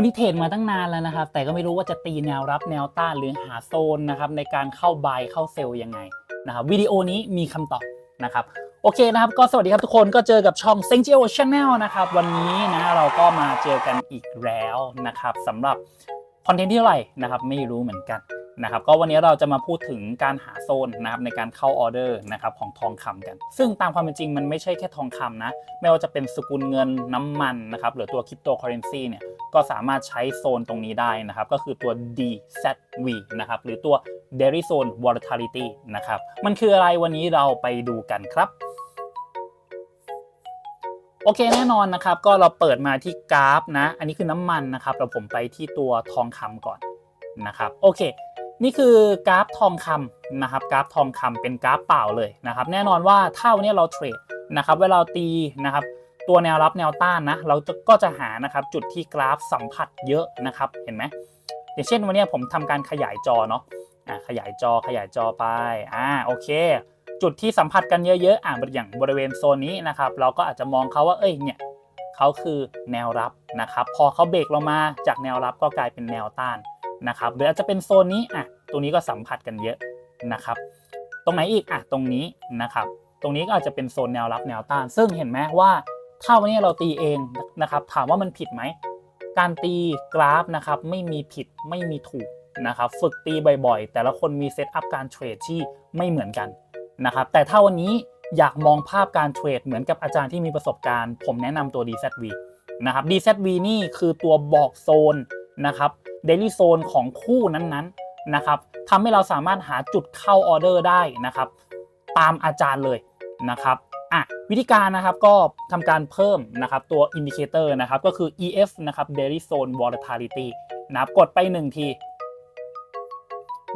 คุณที่เทรดมาตั้งนานแล้วนะครับ แต่ก็ไม่รู้ว่าจะตีแนวรับแนวต้านหรือหาโซนนะครับในการเข้าบายเข้าเซลล์ยังไงนะครับวิดีโอนี้มีคำตอบนะครับโอเคนะครับก็สวัสดีครับทุกคนก็เจอกับช่องเซนจิโอชาแนลนะครับวันนี้นะเราก็มาเจอกันอีกแล้วนะครับสำหรับคอนเทนต์ที่เท่าไหร่นะครับไม่รู้เหมือนกัน นะครับก็วันนี้เราจะมาพูดถึงการหาโซนนะครับในการเข้าออเดอร์นะครับของทองคำกัน ซึ่งตามความเป็นจริงมันไม่ใช่แค่ทองคำนะไม่ว่าจะเป็นสกุลเงินน้ำมันนะครับหรือตัวคริปโตเคอเรนซีเนี่ยก็สามารถใช้โซนตรงนี้ได้นะครับก็คือตัว DZV นะครับหรือตัว Daily Zone Volatility นะครับมันคืออะไรวันนี้เราไปดูกันครับโอเคแน่นอนนะครับก็เราเปิดมาที่กราฟนะ อันนี้คือน้ำมันนะครับเราผมไปที่ตัวทองคำก่อนนะครับโอเค นี่คือกราฟทองคำนะครับกราฟทองคำเป็นกราฟเปล่าเลยนะครับ แน่นอนว่าถ้านี้เราเทรดนะครับ เวลาตีนะครับ ตัวแนวรับแนวต้านนะ เราจะก็จะหานะครับจุดที่กราฟสัมผัสเยอะนะครับ เห็นไหมอย่างเช่นวันนี้ผมทำการขยายจอเนาะอ่าขยายจอขยายจอไปอ่าโอเค จุดที่สัมผัสกันเยอะๆอ่าอย่างบริเวณโซนนี้นะครับ เราก็อาจจะมองเขาว่าเอ้ยเนี่ยเขาคือแนวรับนะครับ พอเขาเบรกลงมาจากแนวรับก็กลายเป็นแนวต้าน นะครับหรืออาจจะเป็นโซนนี้อะตรงนี้ก็สัมผัสกันเยอะนะครับ ตรงไหนอีกอะตรงนี้นะครับ ตรงนี้ก็อาจจะเป็นโซนแนวรับแนวต้าน ซึ่งเห็นไหมว่าถ้าวันนี้เราตีเองนะครับ ถามว่ามันผิดไหมการตีกราฟนะครับไม่มีผิดไม่มีถูกนะครับฝึกตีบ่อยๆ แต่ละคนมีเซตอัพการเทรดที่ไม่เหมือนกันนะครับแต่ถ้าวันนี้อยากมองภาพการเทรดเหมือนกับอาจารย์ที่มีประสบการณ์ ผมแนะนำตัว DZV นะครับ DZV นี่คือตัวบอกโซนนะครับ เดลี่โซนของคู่นั้นๆนะครับทำให้เราสามารถหาจุดเข้าออเดอร์ได้นะครับตามอาจารย์เลยนะครับอะวิธีการนะครับก็ทำการเพิ่มนะครับตัวอินดิเคเตอร์นะครับก็คือ EF นะครับ Daily Zone Volatility นะครับกดไป 1 ที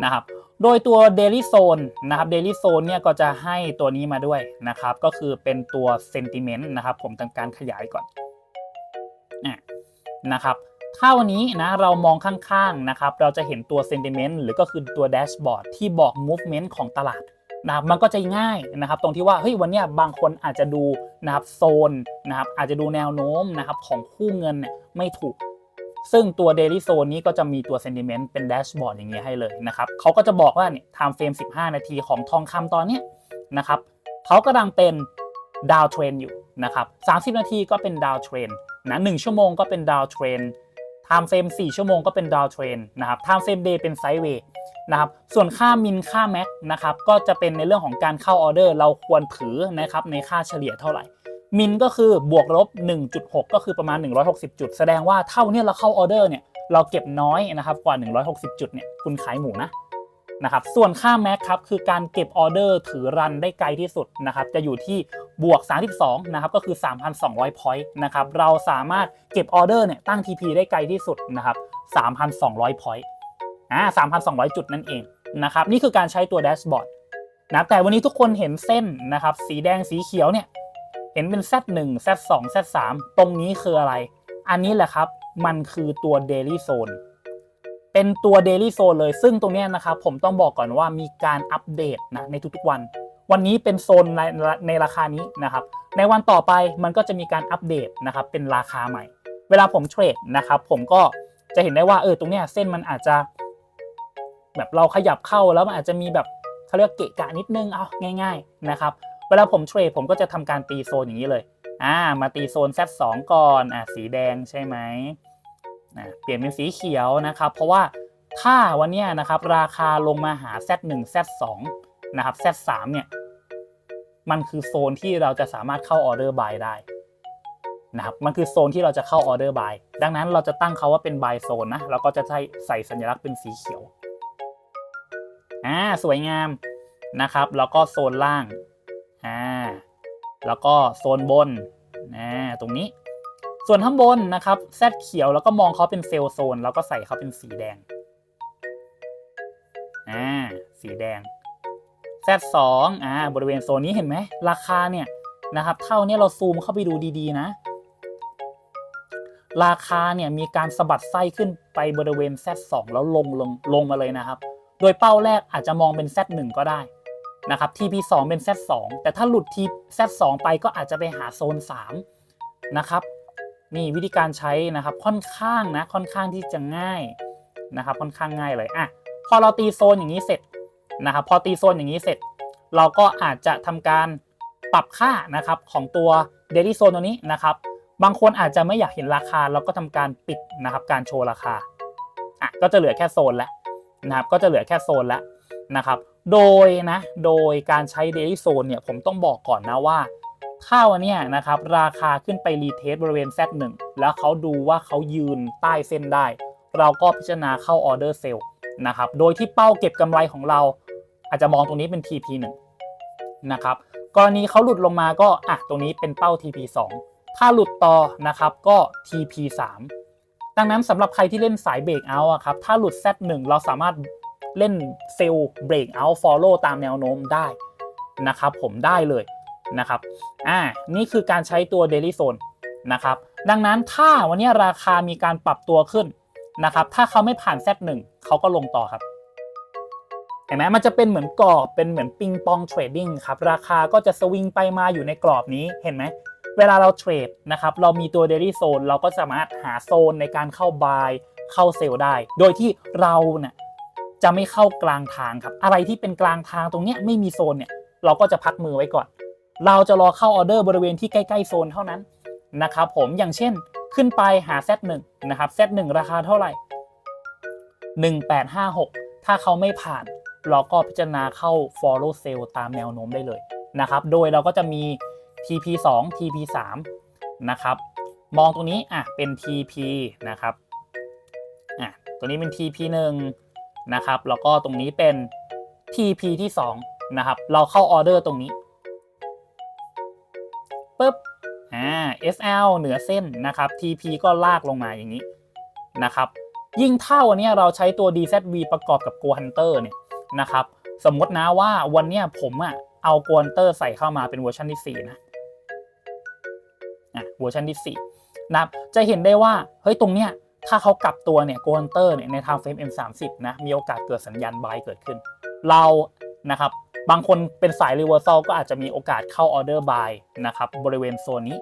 นะครับโดยตัว Daily Zone นะครับ Daily Zone เนี่ยก็จะให้ตัวนี้มาด้วยนะครับก็คือเป็นตัว Sentiment นะครับผมทำการขยายก่อนอะนะครับ ถ้าวันนี้นะเรามองข้างๆนะครับเราจะเห็นตัว Sentiment หรือก็คือตัว Dashboard ที่บอก Movement ของตลาดนะครับมันก็จะง่ายนะครับตรงที่ว่าเฮ้ยวันนี้บางคนอาจจะดูนะครับโซนนะครับอาจจะดูแนวโน้มนะครับของคู่เงินเนี่ยไม่ถูก ซึ่งตัว Daily Zone นี้ก็จะมีตัว Sentiment เป็นแดชบอร์ดอย่างเงี้ยให้เลยนะครับเขาก็จะบอกว่าเนี่ย time frame 15 นาทีของทองคำตอนเนี้ยนะครับเขากำลังเป็นดาวเทรนอยู่นะครับ30 นาทีก็เป็นดาวเทรนนะ1ชั่วโมงก็เป็นดาวเทรน ไทม์เฟรม4 ชั่วโมงก็เป็นดาวเทรนนะครับไทม์เฟรมเดย์เป็นไซด์เวย์นะครับส่วนค่ามินค่าแม็กนะครับก็จะเป็นในเรื่องของการเข้าออเดอร์ เราควรถือนะครับในค่าเฉลี่ยเท่าไหร่มินก็คือบวกลบ 1.6 ก็คือประมาณ 160 จุด แสดงว่าเท่านี้เราเข้าออเดอร์เนี่ยเราเก็บน้อยนะครับกว่า 160 จุดเนี่ยคุณขายหมูนะ นะครับส่วนค่าแม็กครับคือการเก็บออเดอร์ถือรันได้ไกลที่สุดนะครับจะอยู่ที่บวก 32นะครับก็คือ 3,200 point นะครับเราสามารถเก็บออเดอร์เนี่ยตั้ง TP ได้ไกลที่สุดนะครับ3,200 point อ่า3,200 จุดนั่นเองนะครับนี่คือการใช้ตัวแดชบอร์ดนะแต่วันนี้ทุกคนเห็นเส้นนะครับสีแดงสีเขียวเนี่ยเห็นเป็น Z1 Z2 Z3 ตรงนี้คืออะไร อันนี้แหละครับ มันคือตัว Daily Zone เป็นตัว Daily Zone เลย ซึ่งตรงนี้นะครับผมต้องบอกก่อนว่ามีการอัปเดตนะในทุกๆวัน วันนี้เป็นโซนในในราคานี้นะครับในวันต่อไปมันก็จะมีการอัปเดตนะครับเป็นราคาใหม่ เวลาผมเทรดนะครับผมก็จะเห็นได้ว่าเออตรงนี้เส้นมันอาจจะ แบบเราขยับเข้าแล้วมันอาจจะมีแบบเขาเรียกเกะกะนิดนึงเอาง่าย ๆนะครับเวลาผมเทรดผมก็จะทำการตีโซนอย่างนี้เลยอ่ามาตีโซน Z2 ก่อนอ่าสีแดงใช่ไหม อ่าเปลี่ยนเป็นสีเขียวนะครับ เพราะว่าถ้าวันนี้นะครับราคาลงมาหา Z1 Z2 นะครับ Z3 เนี่ยมันคือโซนที่เราจะสามารถเข้าออเดอร์บายได้นะครับมันคือโซนที่เราจะเข้าออเดอร์บายดังนั้นเราจะตั้งเขาว่าเป็นบายโซนนะแล้วก็จะใช้ใส่สัญลักษณ์เป็นสีเขียวอ่าสวยงามนะครับ แล้วก็โซนล่างอ่าแล้วก็โซนบนอ่าตรงนี้ ส่วนข้างบนนะครับแซดเขียวแล้วก็มองเขาเป็นเซลล์โซน แล้วก็ใส่เขาเป็นสีแดงอ่าสีแดงแซดสองอ่าบริเวณโซนนี้เห็นไหมราคาเนี่ยนะครับเท่านี้เราซูมเข้าไปดูดีๆนะ ราคาเนี่ยมีการสะบัดไส้ขึ้นไปบริเวณ Z2 แล้วลงลงลงมาเลยนะครับ โดยเป้าแรกอาจจะมองเป็น Z1 ก็ได้นะครับ TP2 เป็น Z2 แต่ถ้าหลุด T Z2 ไปก็อาจจะไปหาโซน 3 นะครับ นี่วิธีการใช้นะครับค่อนข้างนะค่อนข้างที่จะง่ายนะครับค่อนข้างง่ายเลยอะพอเราตีโซนอย่างนี้เสร็จนะครับพอตีโซนอย่างนี้เสร็จ เราก็อาจจะทำการปรับค่านะครับของตัว daily zone ตัวนี้นะครับ บางคนอาจจะไม่อยากเห็นราคา เราก็ทำการปิดนะครับการโชว์ราคาอะก็จะเหลือแค่โซนแล้วนะครับก็จะเหลือแค่โซนแล้วนะครับ โดยนะโดยการใช้ daily zone เนี่ยผมต้องบอกก่อนนะว่า ถ้าวันเนี้ยนะครับราคาขึ้นไปรีเทสบริเวณ Z1 แล้วเขาดูว่าเขายืนใต้เส้นได้ เราก็พิจารณาเข้าออเดอร์เซลล์นะครับโดยที่เป้าเก็บกำไรของเรา อาจจะมองตรงนี้เป็น TP1 นะครับกรณีเขาหลุดลงมาก็อะตรงนี้เป็นเป้า TP2 ถ้าหลุดต่อนะครับก็ TP3 ดังนั้นสำหรับใครที่เล่นสายเบรกเอาอะครับถ้าหลุด Z1 เราสามารถเล่นเซลล์เบรกเอาท์ follow ตามแนวโน้มได้นะครับผมได้เลย นะครับอ่านี่คือการใช้ตัว daily zone นะครับดังนั้นถ้าวันนี้ราคามีการปรับตัวขึ้นนะครับถ้าเขาไม่ผ่าน Z1 เขาก็ลงต่อครับเห็นไหมมันจะเป็นเหมือนกรอบเป็นเหมือนปิงปองเทรดดิ้งครับราคาก็จะสวิงไปมาอยู่ในกรอบนี้เห็นไหมเวลาเราเทรดนะครับเรามีตัว daily zone เราก็สามารถหาโซนในการเข้า buy เข้าเซลล์ได้ โดยที่เราเนี่ยจะไม่เข้ากลางทางครับอะไรที่เป็นกลางทางตรงเนี้ยไม่มีโซนเนี่ยเราก็จะพักมือไว้ก่อน เราจะรอเข้าออเดอร์บริเวณที่ใกล้ๆโซนเท่านั้นนะครับผมอย่างเช่นขึ้นไปหา Z1 นะครับ Z1 ราคาเท่าไหร่ 1856 ถ้าเขาไม่ผ่าน เราก็พิจารณาเข้า follow sell ตามแนวโน้มได้เลยนะครับโดยเราก็จะมี TP2 TP3 นะครับมองตรงนี้อะเป็น TP นะครับอะตัวนี้เป็น TP1 นะครับแล้วก็ตรงนี้เป็น TP ที่2นะครับเราเข้าออเดอร์ตรงนี้ SL เหนือเส้นนะครับ TP ก็ลากลงมาอย่างนี้นะครับ ยิ่งถ้าวันนี้เราใช้ตัว DZV ประกอบกับ Go Hunter เนี่ยนะครับ สมมตินะว่าวันเนี้ยผมอะเอา Go Hunter ใส่เข้ามาเป็นเวอร์ชันที่ 4 นะอะเวอร์ชันที่ 4 นะครับ จะเห็นได้ว่า เฮ้ย ตรงเนี้ย ถ้าเขากลับตัวเนี่ย Go Hunter เนี่ยใน time frame M30 นะ มีโอกาสเกิดสัญญาณ buy เกิดขึ้น เรา นะครับ บางคนเป็นสาย reversal ก็อาจจะมีโอกาสเข้า order buy นะครับ บริเวณโซนนี้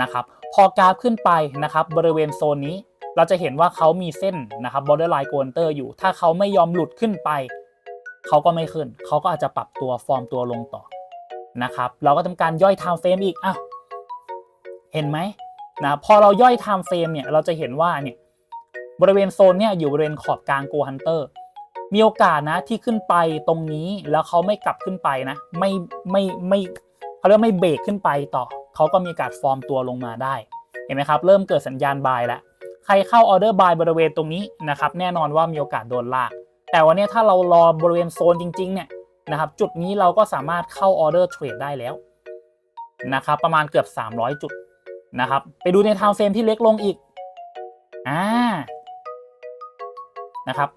นะครับพอกราฟขึ้นไปนะครับบริเวณโซนนี้ เราจะเห็นว่าเขามีเส้นนะครับ borderline counter อยู่ ถ้าเขาไม่ยอมหลุดขึ้นไป เขาก็ไม่ขึ้น เขาก็อาจจะปรับตัวฟอร์มตัวลงต่อนะครับเราก็ทำการย่อย time frame อีกอ้าวเห็นไหมนะพอเราย่อย time frame เนี่ยเราจะเห็นว่าเนี่ยบริเวณโซนเนี่ยอยู่บริเวณขอบกลาง Go Hunter มีโอกาสนะที่ขึ้นไปตรงนี้แล้วเขาไม่กลับขึ้นไปนะ ไม่ไม่ไม่เขาเรียกไม่เบรกขึ้นไปต่อ เขาก็มีกาสฟอร์มตัวลงมาได้ เห็นไหมครับ เริ่มเกิดสัญญาณบายแล้ว ใครเข้าออเดอร์บายบริเวณตรงนี้นะครับ แน่นอนว่ามีโอกาสโดนลาก แต่วันนี้ถ้าเรารอบริเวณโซนจริงๆเนี่ยนะครับ จุดนี้เราก็สามารถเข้าออเดอร์เทรดได้แล้วนะครับ ประมาณเกือบ 300 จุดนะครับ ไปดูในไทม์เฟรมที่เล็กลงอีก อ่า นะครับ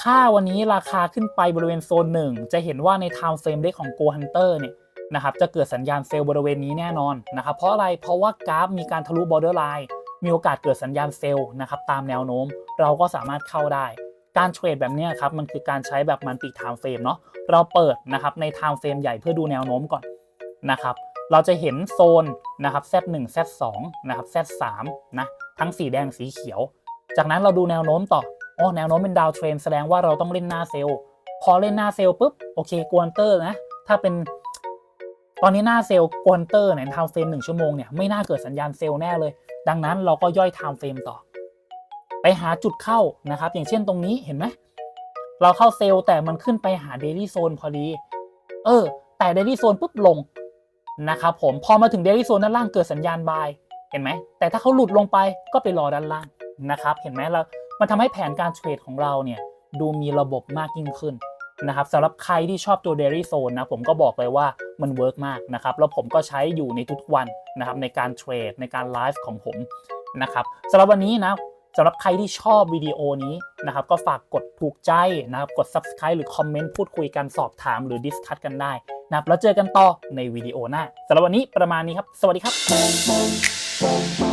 ถ้าวันนี้ราคาขึ้นไปบริเวณโซนหนึ่งจะเห็นว่าในไทม์เฟรมเล็กของ Go Hunter เนี่ย นะครับจะเกิดสัญญาณเซลล์บริเวณนี้แน่นอนนะครับเพราะอะไรเพราะว่ากราฟมีการทะลุ borderline มีโอกาสเกิดสัญญาณเซลล์นะครับตามแนวโน้ม เราก็สามารถเข้าได้ การเทรดแบบนี้ครับมันคือการใช้แบบมันติไทม์เฟรมเนาะเราเปิดนะครับในไทม์เฟรมใหญ่เพื่อดูแนวโน้มก่อนนะครับเราจะเห็นโซนนะครับ Z1 Z2 นะครับ Z3 นะทั้งสีแดงสีเขียว จากนั้นเราดูแนวโน้มต่ออ๋อแนวโน้มเป็นดาวเทรนแสดงว่าเราต้องเล่นหน้าเซลล์พอเล่นหน้าเซลล์ปุ๊บโอเคกวนเตอร์นะถ้าเป็น ตอนนี้หน้าเซลล์กวนเตอร์ในไทม์เฟรมหนึ่งชั่วโมงเนี่ยไม่น่าเกิดสัญญาณเซลล์แน่เลย ดังนั้นเราก็ย่อยไทม์เฟรมต่อ ไปหาจุดเข้านะครับ อย่างเช่นตรงนี้เห็นไหมเราเข้าเซลล์แต่มันขึ้นไปหาเดลี่โซนพอดี เออ แต่เดลี่โซนปุ๊บลงนะครับผมพอมาถึงเดลี่โซนด้านล่างเกิดสัญญาณบายเห็นไหมแต่ถ้าเขาหลุดลงไปก็ไปรอด้านล่างนะครับ เห็นไหมเรา มันทำให้แผนการเทรดของเราเนี่ยดูมีระบบมากยิ่งขึ้นนะครับสำหรับใครที่ชอบตัว Daily Zone นะผมก็บอกเลยว่า มันเวิร์กมากนะครับแล้วผมก็ใช้อยู่ในทุกวันนะครับในการเทรดในการไลฟ์ของผมนะครับสำหรับวันนี้นะสำหรับใครที่ชอบวิดีโอนี้นะครับก็ฝากกดถูกใจนะครับกด subscribe หรือคอมเมนต์พูดคุยกันสอบถามหรือดิสคัตกันได้นะครับแล้วเจอกันต่อในวิดีโอหน้าสำหรับวันนี้ประมาณนี้ครับ สวัสดีครับ